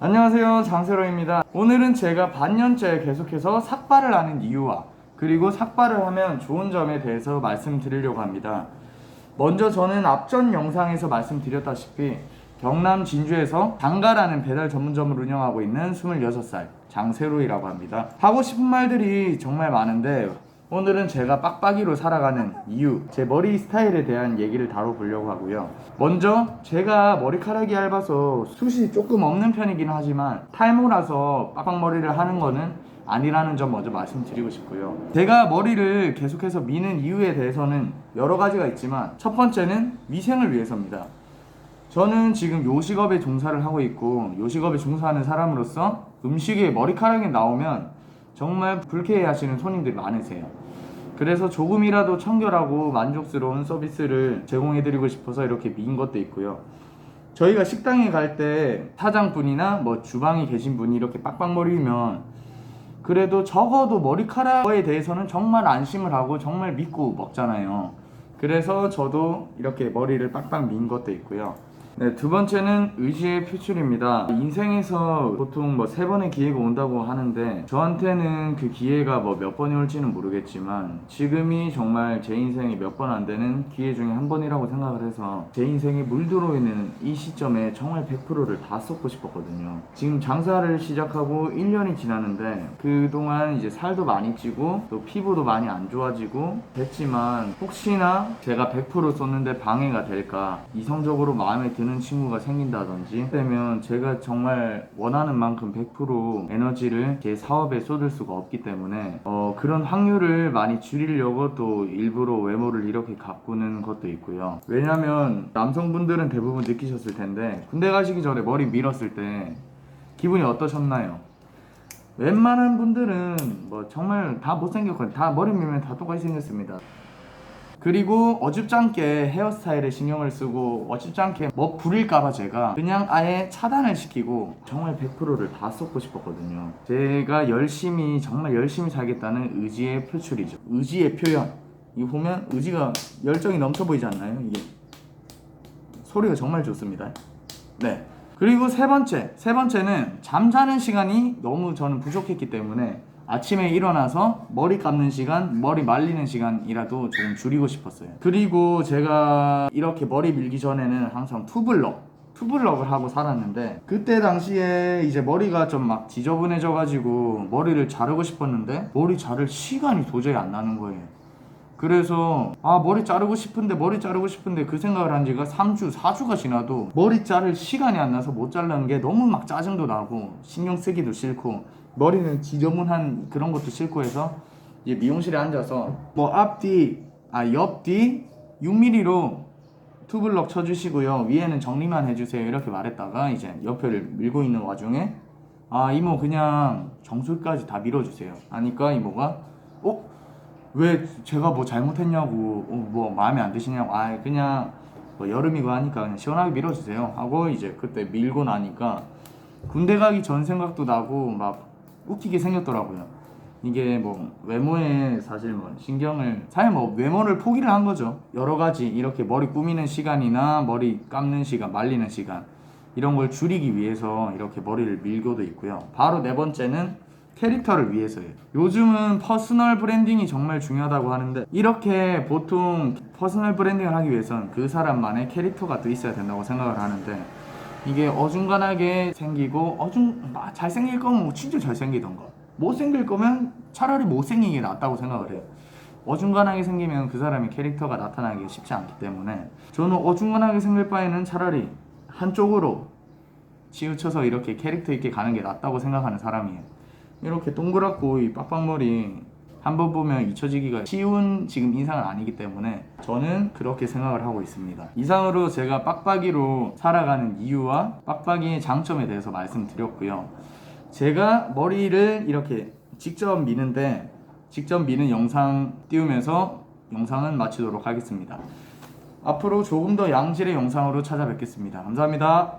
안녕하세요 장세로입니다. 오늘은 제가 반년째 계속해서 삭발을 하는 이유와 그리고 삭발을 하면 좋은 점에 대해서 말씀드리려고 합니다. 먼저 저는 앞전 영상에서 말씀드렸다시피 경남 진주에서 장가라는 배달 전문점을 운영하고 있는 26살 장세로이라고 합니다. 하고 싶은 말들이 정말 많은데 오늘은 제가 빡빡이로 살아가는 이유, 제 머리 스타일에 대한 얘기를 다뤄보려고 하고요. 먼저 제가 머리카락이 얇아서 숱이 조금 없는 편이긴 하지만 탈모라서 빡빡머리를 하는 거는 아니라는 점 먼저 말씀드리고 싶고요. 제가 머리를 계속해서 미는 이유에 대해서는 여러 가지가 있지만 첫 번째는 위생을 위해서입니다. 저는 지금 요식업에 종사를 하고 있고 요식업에 종사하는 사람으로서 음식에 머리카락이 나오면 정말 불쾌해 하시는 손님들이 많으세요. 그래서 조금이라도 청결하고 만족스러운 서비스를 제공해 드리고 싶어서 이렇게 민 것도 있고요. 저희가 식당에 갈 때 사장분이나 뭐 주방에 계신 분이 이렇게 빡빡머리면 그래도 적어도 머리카락에 대해서는 정말 안심을 하고 정말 믿고 먹잖아요. 그래서 저도 이렇게 머리를 빡빡 민 것도 있고요. 네, 두 번째는 의지의 표출입니다. 인생에서 보통 뭐 세 번의 기회가 온다고 하는데 저한테는 그 기회가 뭐 몇 번이 올지는 모르겠지만 지금이 정말 제 인생에 몇번 안 되는 기회 중에 한 번이라고 생각을 해서 제 인생에 물 들어 있는 이 시점에 정말 100%를 다 쏟고 싶었거든요. 지금 장사를 시작하고 1년이 지났는데 그동안 이제 살도 많이 찌고 또 피부도 많이 안 좋아지고 됐지만 혹시나 제가 100% 쏟는데 방해가 될까 이성적으로 마음에 드는 친구가 생긴다든지 되면 제가 정말 원하는 만큼 100% 에너지를 제 사업에 쏟을 수가 없기 때문에 어, 그런 확률을 많이 줄이려고 또 일부러 외모를 이렇게 가꾸는 것도 있고요. 왜냐면 남성분들은 대부분 느끼셨을 텐데 군대 가시기 전에 머리 밀었을 때 기분이 어떠셨나요? 웬만한 분들은 뭐 정말 다 못생겼거든요. 다 머리 밀면 다 똑같이 생겼습니다. 그리고 어줍지 않게 헤어스타일에 신경을 쓰고 어줍지 않게 뭐 부릴까봐 제가 그냥 아예 차단을 시키고 정말 100%를 다 쏟고 싶었거든요. 제가 열심히 정말 열심히 살겠다는 의지의 표출이죠. 의지의 표현. 이거 보면 의지가 열정이 넘쳐 보이지 않나요? 이게 소리가 정말 좋습니다. 네. 그리고 세 번째, 세 번째는 잠자는 시간이 너무 저는 부족했기 때문에 아침에 일어나서 머리 감는 시간, 머리 말리는 시간이라도 조금 줄이고 싶었어요. 그리고 제가 이렇게 머리 밀기 전에는 항상 투블럭, 투블럭을 하고 살았는데 그때 당시에 이제 머리가 좀 막 지저분해져 가지고 머리를 자르고 싶었는데 머리 자를 시간이 도저히 안 나는 거예요. 그래서 아 머리 자르고 싶은데 머리 자르고 싶은데 그 생각을 한 지가 3주 4주가 지나도 머리 자를 시간이 안 나서 못 자르는 게 너무 막 짜증도 나고 신경 쓰기도 싫고 머리는 지저분한 그런 것도 싫고 해서 이제 미용실에 앉아서 뭐 앞뒤 아 옆뒤 6mm로 투블럭 쳐주시고요. 위에는 정리만 해주세요. 이렇게 말했다가 이제 옆에를 밀고 있는 와중에 아 이모 그냥 정수리까지 다 밀어주세요. 하니까 이모가 어? 왜 제가 뭐 잘못했냐고. 어, 뭐 마음에 안 드시냐고. 아 그냥 뭐 여름이고 하니까 그냥 시원하게 밀어주세요. 하고 이제 그때 밀고 나니까 군대 가기 전 생각도 나고 막 웃기게 생겼더라고요. 이게 뭐 외모에 사실 뭐 신경을 사실 뭐 외모를 포기를 한 거죠. 여러 가지 이렇게 머리 꾸미는 시간이나 머리 감는 시간 말리는 시간 이런 걸 줄이기 위해서 이렇게 머리를 밀고도 있고요. 바로 네 번째는 캐릭터를 위해서예요. 요즘은 퍼스널 브랜딩이 정말 중요하다고 하는데 이렇게 보통 퍼스널 브랜딩을 하기 위해선 그 사람만의 캐릭터가 또 있어야 된다고 생각을 하는데 이게 어중간하게 생기고 어중 아, 잘생길 거면 뭐 진짜 잘생기던 거 못생길 거면 차라리 못생긴 게 낫다고 생각을 해요. 어중간하게 생기면 그 사람의 캐릭터가 나타나기 쉽지 않기 때문에 저는 어중간하게 생길 바에는 차라리 한쪽으로 치우쳐서 이렇게 캐릭터 있게 가는 게 낫다고 생각하는 사람이에요. 이렇게 동그랗고 이 빡빡머리 한 번 보면 잊혀지기가 쉬운 지금 인상은 아니기 때문에 저는 그렇게 생각을 하고 있습니다. 이상으로 제가 빡빡이로 살아가는 이유와 빡빡이의 장점에 대해서 말씀드렸고요. 제가 머리를 이렇게 직접 미는데 직접 미는 영상 띄우면서 영상은 마치도록 하겠습니다. 앞으로 조금 더 양질의 영상으로 찾아뵙겠습니다. 감사합니다.